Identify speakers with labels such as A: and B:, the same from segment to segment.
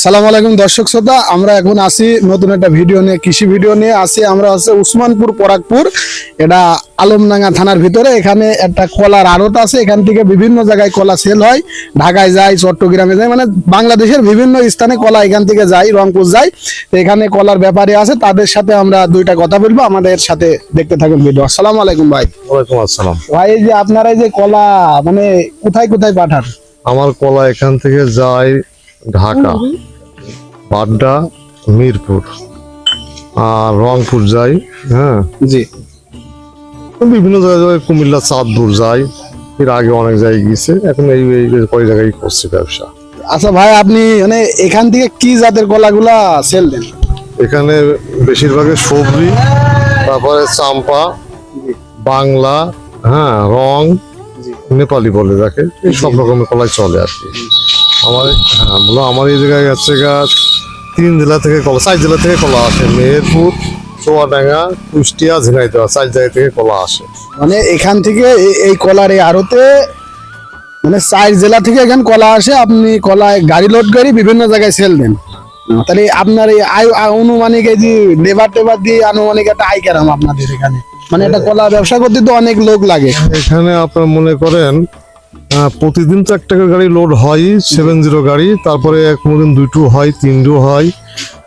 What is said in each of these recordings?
A: আসসালামু আলাইকুম দর্শক শ্রোতা আমরা এখন আসি নতুন একটা ভিডিও নিয়ে কৃষি ভিডিও নিয়ে। আসি আমরা আছে উসমানপুর পরাগপুর এটা আলমডাঙ্গা থানার ভিতরে। এখানে একটা কলার আড়ত আছে এখান থেকে বিভিন্ন জায়গায় কলা সেল হয়। ঢাকায় যায় চট্টগ্রামে যায় মানে বাংলাদেশের বিভিন্ন স্থানে কলা এখান থেকে যায় রংপুর যায়। তো এখানে কলার ব্যাপারে আছে তাদের সাথে আমরা দুইটা কথা বলব আমাদের সাথে দেখতে থাকুন ভিডিও। আসসালামু আলাইকুম ভাই।
B: ওয়ালাইকুম আসসালাম।
A: ভাই এই যে আপনারা এই যে কলা মানে কোথায় কোথায় পাঠান?
B: আমার কলা এখান থেকে যায় ঢাকা। বাড্ডা মিরপুর। আর রংপুর যাই হ্যাঁ?
A: জি।
B: বিভিন্ন জায়গায় কুমিল্লা চাঁদপুর যাই। এর আগে অনেক জায়গায় গিয়েছে এখন এই এই কয় জায়গায় করছে ব্যবসা।
A: আচ্ছা ভাই আপনি মানে এখান থেকে কি জাতের কলাগুলা সেল দেন?
B: এখানে বেশিরভাগই সবজি তারপরে চাম্পা বাংলা হ্যাঁ রং নেপালি বলে যাকে। এই সব রকমের কলাই চলে আর কি। আমার হ্যাঁ বলো আমার এই জায়গায় আছে গা তিন জেলা থেকে কলা চার জেলা থেকে কলা আসে। মেহেরপুর চুয়াডাঙ্গা কুষ্টিয়া ঝিনাইদহ চার জায়গা থেকে কলা আসে।
A: মানে এখান থেকে এই- কলার এই আড়তে মানে চার জেলা থেকে এখানে কলা আসে আপনি কলা গাড়ি লোড গাড়ি বিভিন্ন জায়গায় সেল দেন। তাহলে আপনার এই আয় অনুমানিক এই যে লেবার টেবার দিয়ে আনুমানিক একটা আয় কেরাম আপনাদের এখানে। মানে একটা কলা ব্যবসা করতে তো অনেক লোক লাগে।
B: এখানে আপনার মনে করেন প্রতিদিন তো একটা গাড়ি লোড হয় সেভেন জিরো গাড়ি তারপরে কোনোদিন দুটো হয় তিনটো হয়।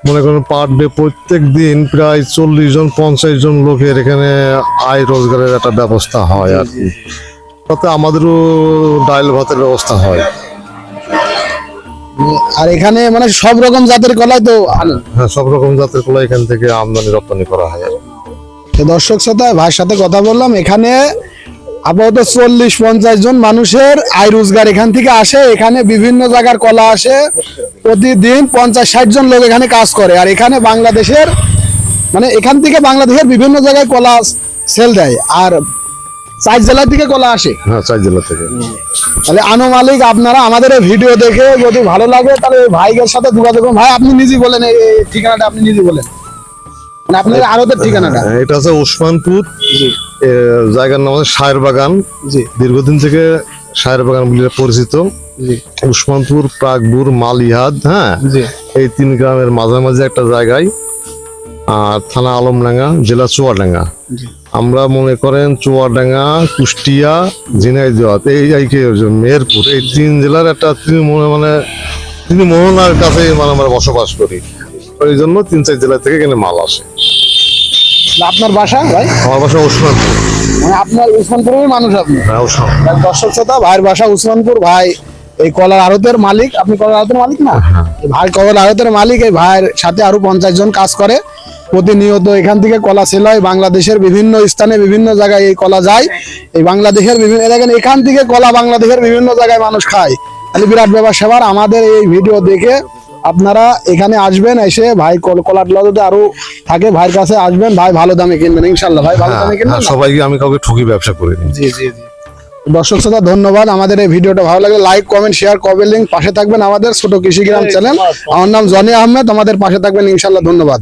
B: মনে করেন পার ডে প্রত্যেক দিন প্রায় চল্লিশ জন পঞ্চাশ জন লোকের এখানে আয় রোজগারের একটা ব্যবস্থা হয় আর কি। তাতে আমাদেরও ডাইল ভাতের ব্যবস্থা হয়।
A: আর এখানে মানে সব রকম জাতের কলাই তো
B: হ্যাঁ সব রকম জাতের কলা এখান থেকে আমদানি রপ্তানি করা হয়।
A: দর্শক শ্রোতা ভাইয়ের সাথে কথা বললাম। এখানে আপাতত চল্লিশ পঞ্চাশ জন মানুষের আয় রোজগার এখান থেকে আসে। এখানে বিভিন্ন জায়গার কলা আসে। প্রতিদিন পঞ্চাশ ষাট জন লোক এখানে কাজ করে। আর এখানে বাংলাদেশের মানে এখান থেকে বাংলাদেশের বিভিন্ন জায়গায় কলা সেল দেয়। আর চার জেলা থেকে কলা আসে।
B: হ্যাঁ চার জেলা থেকে।
A: তাহলে আনুমালিক আপনারা আমাদের ভিডিও দেখে যদি ভালো লাগে তাহলে ভাইয়ের সাথে যোগাযোগ ভাই আপনি নিজেই বলেন এই এই ঠিকানাটা আপনি নিজেই বলেন। মানে আপনার আরতের ঠিকানাটা?
B: হ্যাঁ, এটা হচ্ছে ওসমানপুর জায়গার নাম হচ্ছে শায়ের বাগান।
A: জি।
B: দীর্ঘদিন থেকে শায়ের বাগান বলে পরিচিত। উসমানপুর প্রাগপুর মালিহাদ হ্যাঁ? এই তিন গ্রামের মাঝামাঝি একটা জায়গায় আর থানা আলমডাঙ্গা জেলা চুয়াডাঙ্গা। আমরা মনে করেন চুয়াডাঙ্গা কুষ্টিয়া ঝিনাইদহ এই মেহেরপুর। এই তিন জেলার একটা তৃণমূল মানে তৃণমোহনার কাছে মানে আমরা বসবাস করি। ওই জন্য তিন চার জেলা থেকে এখানে মাল আসে।
A: আপনার বাসা ভাই?
B: আমার বাসা উসমানপুর।
A: মানে আপনার উসমানপুরের মানুষ আপনি?
B: হ্যাঁ
A: দর্শক শ্রোতা ভাইয়ের বাসা উসমানপুর ভাই এই কলার আড়তের মালিক। আপনি কলার আড়তের মালিক না? ভাই কলার আড়তের মালিক এই ভাইয়ের সাথে আরও পঞ্চাশ জন কাজ করে। প্রতিনিয়ত এখান থেকে কলা সেল হয়। বাংলাদেশের বিভিন্ন স্থানে বিভিন্ন জায়গায় এই কলা যায়। এই বাংলাদেশের বিভিন্ন দেখেন এখান থেকে কলা বাংলাদেশের বিভিন্ন জায়গায় মানুষ খায়। তাহলে বিরাট ব্যাপার সেবার। আমাদের এই ভিডিও দেখে আপনারা এখানে আসবেন এসে ভাই কল- কলার টোলা যদি আরও থাকে ভাইয়ের কাছে আসবেন ভাই ভালো দামে কিনবেন ইনশাল্লাহ ভাই ভালো দামে কিনবেন
B: হ্যাঁ? সবাইকে আমি কাউকে ঠকি ব্যবসা করি
A: জি জি জি। দর্শক শ্রোতা ধন্যবাদ। আমাদের এই ভিডিওটা ভালো লাগলে লাইক কমেন্ট শেয়ার কবে লিঙ্ক পাশে থাকবেন আমাদের ছোট কৃষিগ্রাম চ্যানেল আমার নাম জনি আহমেদ আমাদের পাশে থাকবেন ইনশাল্লাহ ধন্যবাদ।